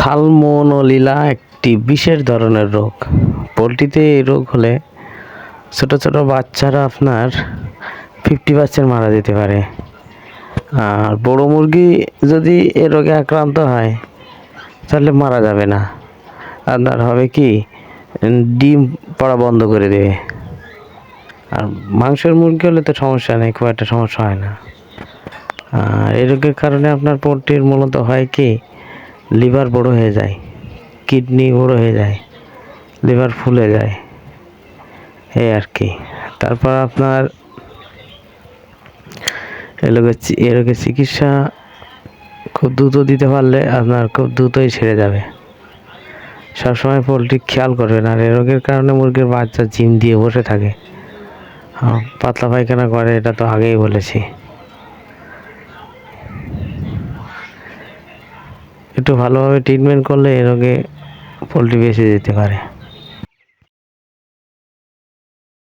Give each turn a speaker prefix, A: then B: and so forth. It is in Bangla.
A: সালমোনেলা একটি বিশেষ ধরনের রোগ। পোলট্রিতে এই রোগ হলে ছোট ছোট বাচ্চারা আপনার ফিফটি পার্সেন্ট মারা যেতে পারে। আর বড় মুরগি যদি এ রোগে আক্রান্ত হয়, তাহলে মারা যাবে না। আপনার হবে কি, ডিম পড়া বন্ধ করে দেবে। আর মাংসের মুরগি হলে তো সমস্যা নেই, খুব একটা সমস্যা হয় না। আর এই রোগের কারণে আপনার পোলট্রির মূলত হয় কি লিভার বড় হয়ে যায়, কিডনি বড় হয়ে যায়, লিভার ফুলে যায়, এই আর কি। তারপর আপনার এই রোগের চি- রোগের চিকিৎসা খুব দ্রুত দিতে পারলে আপনার খুব দ্রুতই ছেড়ে যাবে। সবসময় পোলট্রি খেয়াল করবেন, আর এই রোগের কারণে মুরগির বাচ্চা জিম দিয়ে বসে থাকে। পাতলা পায়খানা করে, এটা তো আগেই বলেছি। একটু ভালোভাবে ট্রিটমেন্ট করলে এ রোগে পোলট্রি বেঁচে যেতে পারে।